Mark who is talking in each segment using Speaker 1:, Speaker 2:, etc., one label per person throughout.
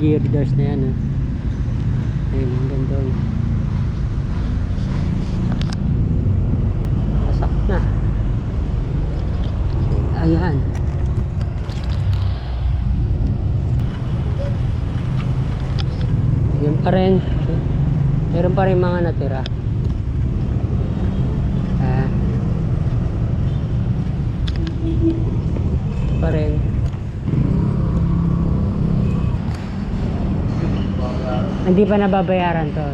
Speaker 1: girders na yan. Oh. Ayun, hanggang doon. Pasak na. Ayan. Yun pa rin. Meron pa rin mga natira. Ah. Pa rin. Hindi pa nababayaran to.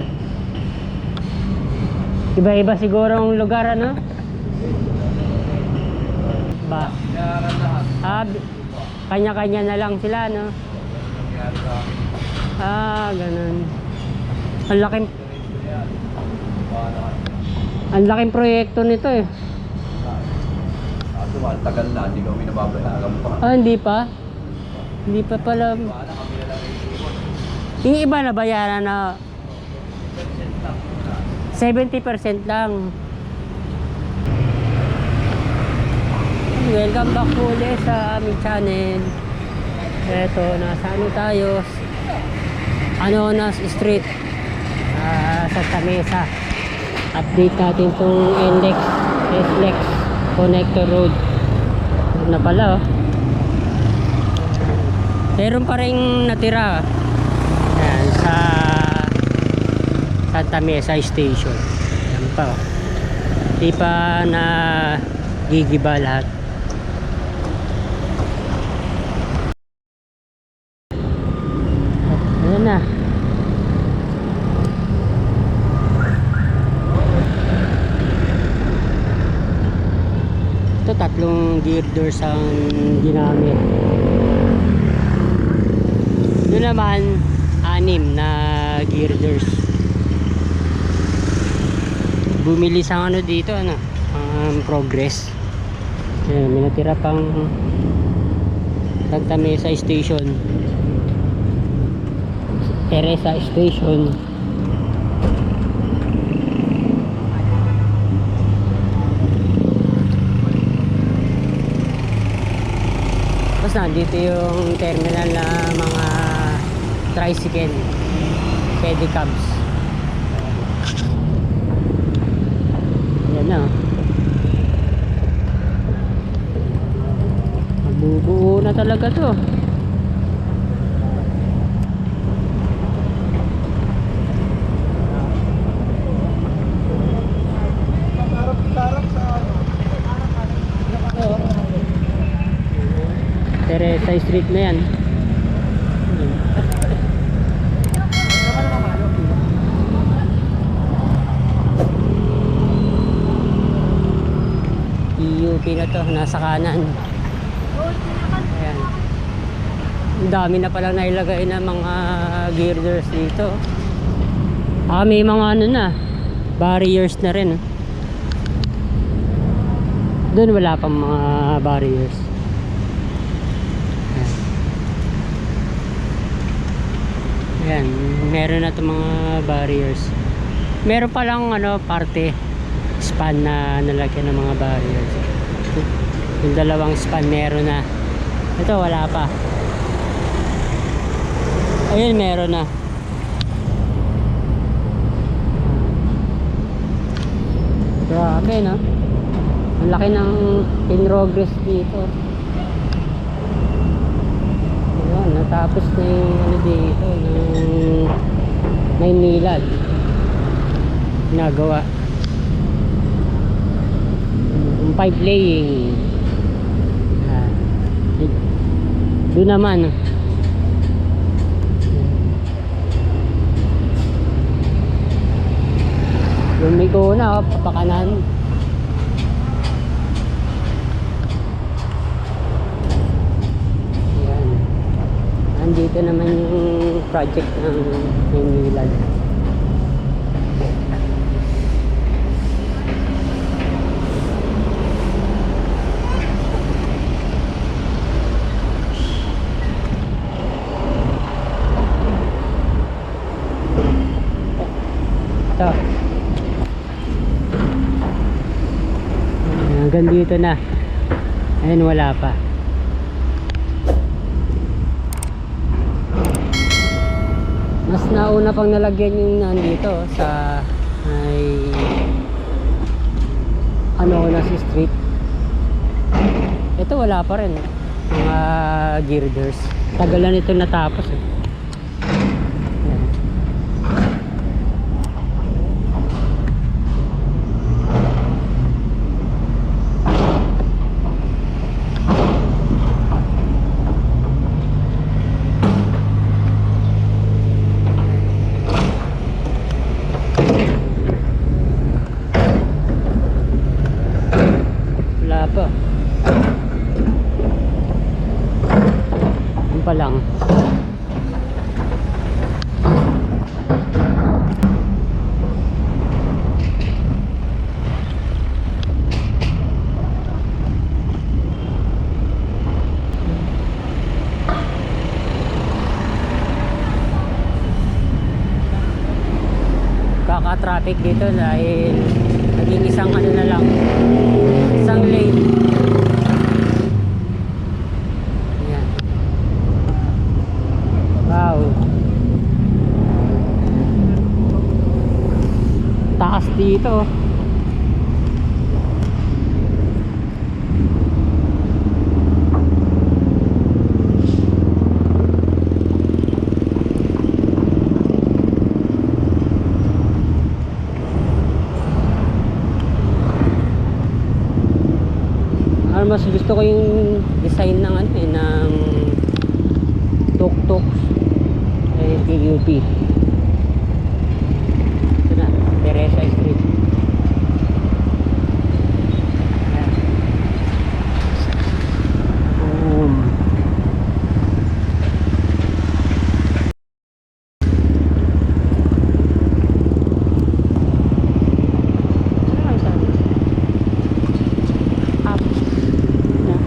Speaker 1: Iba-iba siguro ang lugar ano? Ba? Ah, kanya-kanya na lang sila no? Ah, ganun. Ang laking Ang laking proyekto nito eh.
Speaker 2: Ang tagal na, hindi kami nababayaran pa.
Speaker 1: Ah, hindi pa? Hindi pa pala. Yung iba na bayaran na 70% lang. Welcome back po ulit sa aming channel. Eto, nasa ano tayo? Anonas Street. Ah, sa Tamesa. Update natin tong NLEX, SLEX Connector Road. Ano na pala oh. Meron pa rin natira. Yan, sa Santa Mesa Station. Yan pa. oh. Di pa na gigiba lahat. Ayan na. Ito tatlong gear doors ang ginamit. Doon naman, anim na gear doors. Bumili sa ano dito, ano, um, progress. Ayan, may natira pang Santa Mesa Station. Teresa Station. Tapos nandito yung terminal na mga tricycle. Pedicabs yan na. Mabubuo na talaga to. Teresa Street na yan Na to, nasa kanan. Ayan. Ang dami na palang nailagay na mga girders dito. Ah, may mga ano na, barriers na rin. Doon wala pang mga barriers. Ayan. Meron na itong mga barriers. Meron pa lang ano, parte span na nalagyan ng mga barriers. Yung dalawang span meron na. Ito wala pa. Ayun meron na. Grabe no? Ang laki ng progress dito. Ayun, natapos na yung ano dito, yung Maynilad. Yung pipe laying. Ah, doon naman. May kuna, oh, papakanan. Ayan. Andito naman yung project ng Maynilad. Ito. Hanggang dito na. Ayun, wala pa. nauna pang nalagyan yung nandito sa ay ano na si street ito wala pa rin mga girders tagal na nito natapos eh. Yan. Wala pa. Yun pa lang. Kaka-traffic dito dahil naging isang ano na lang isang lane. Ayan. wow. Taas dito ano mas gusto ko yung design ng ano eh ng tuk-tuk eh PUP ito na Teresa Street Ayan. Boom. Ano lang sabi? Up. Yeah.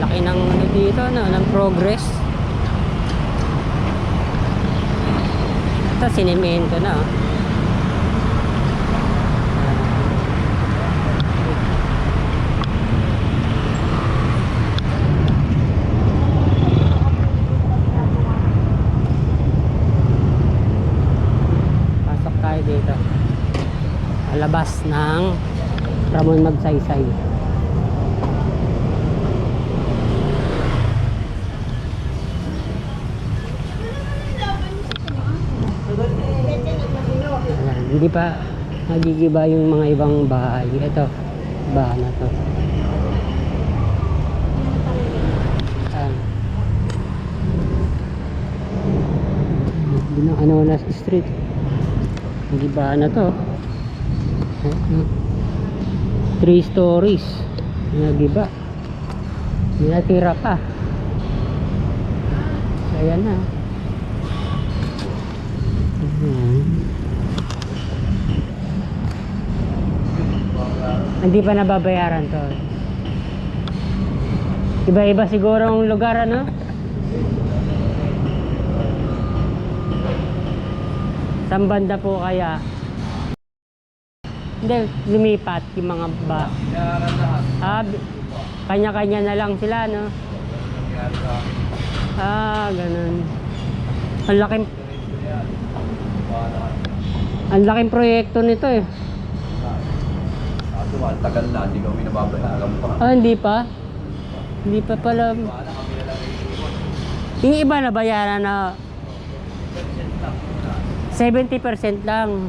Speaker 1: Laki ng ano dito, no, ng progress. Sinimento na. oh. Pasok tayo dito. Palabas ng Ramon Magsaysay. Hindi pa nagigiba yung mga ibang bahay. Ito, bahay na to. Hindi na ano na street. Nagiba na to. Ayan. Three stories. Nagiba. Natira pa. Ayan na. Ayan. Hindi pa nababayaran to. Iba-iba siguro ang lugar ano? Saan banda po kaya? Hindi, lumipat yung mga ba. Ah, kanya-kanya na lang sila, no? Ah, ganun. Ang laking, ang laking proyekto nito eh.
Speaker 2: Tagal na, hindi kami nababayaran pa.
Speaker 1: Ah, hindi pa? Hindi pa pala. Yung iba na bayaran na 70% lang.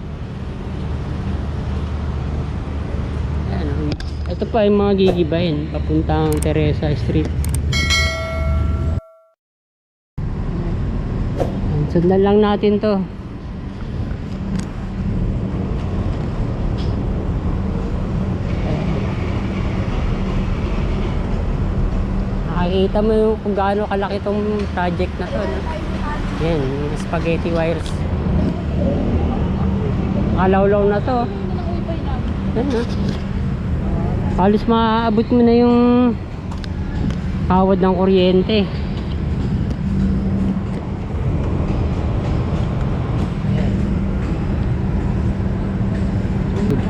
Speaker 1: Ayan, ito pa yung mga gigibahin papuntang Teresa Street. Sundan lang natin to. makita mo yung kung gaano kalaki tong project na to. No? Yan, spaghetti wires. Alawlaw na to. Yan, ha? Halos maaabot mo na yung kawad ng kuryente.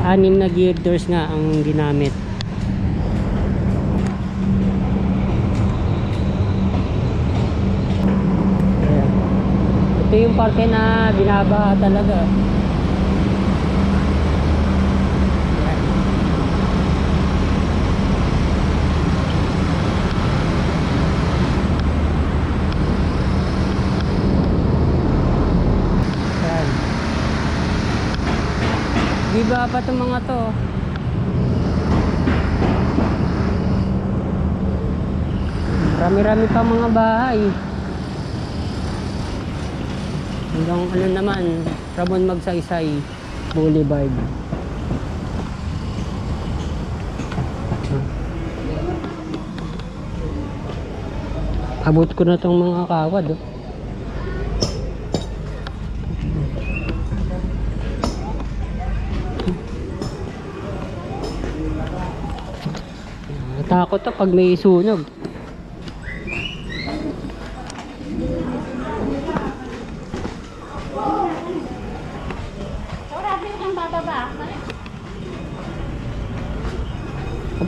Speaker 1: Anim na gear doors nga ang ginamit. Ito yung parte na binabaha talaga Ayan. Ayan. Di ba pa itong mga to? Rami-rami pa mga bahay. Hanggang ano naman, Ramon Magsaysay Boulevard. Abot ko na tong mga kawad. Oh. Natakot to pag may sunog.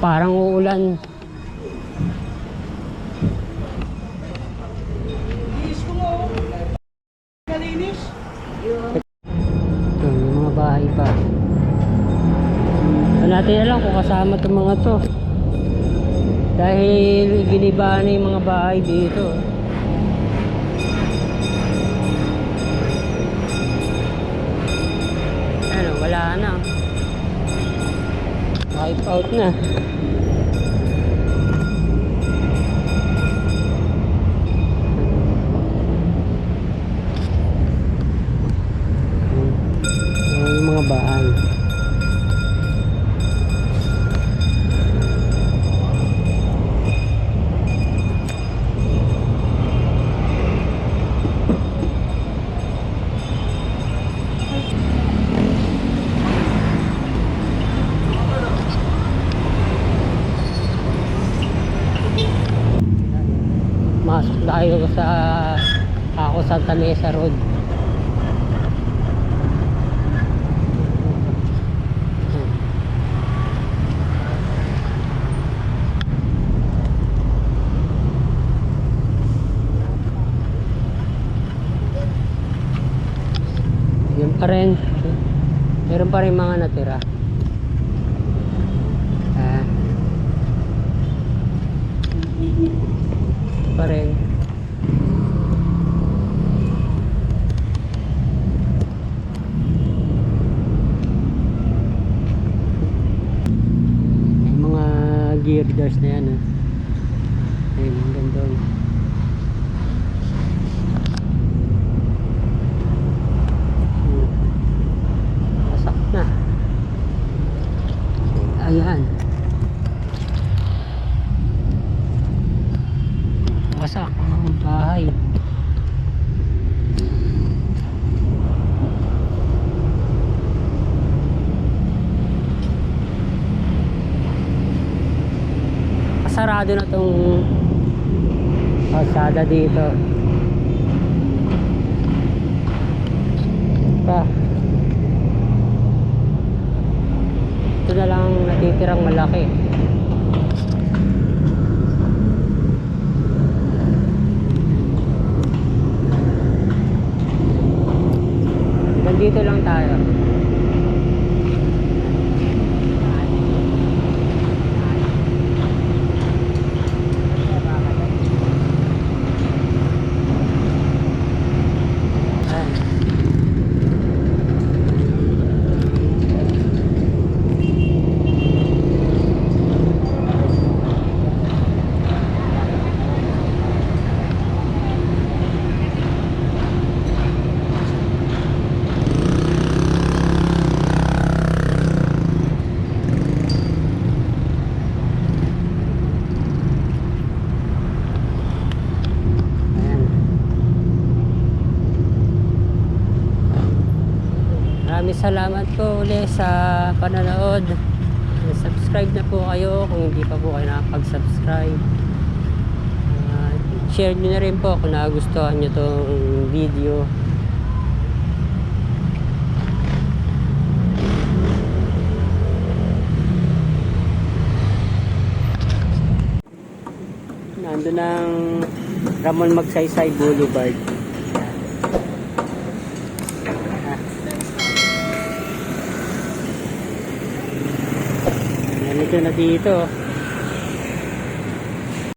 Speaker 1: Parang uulan. Ito, yung mga bahay pa. So, natin alam kung kasama itong mga to. Dahil giniba na yung mga bahay dito. Ano, wala na. Wipe out na. Yung mga bahay. Santa Mesa Road. Yun pa rin. Meron pa rin mga natira. Ah. pa rin. May mga gear doors na yan. ah. Ayun, ang ganda. oh. Hmm. Wasak na. Ayan. Wasak ang bahay. Kasarado na tong kalsada dito. Pa. Ito na lang natitirang malaki. Nandito lang tayo. salamat po ulit sa panonood. Subscribe na po kayo kung hindi pa po kayo nakapag-subscribe. Uh, share nyo na rin po kung nagustuhan nyo tong video. Nandun ang Ramon Magsaysay Boulevard. Ganito na dito.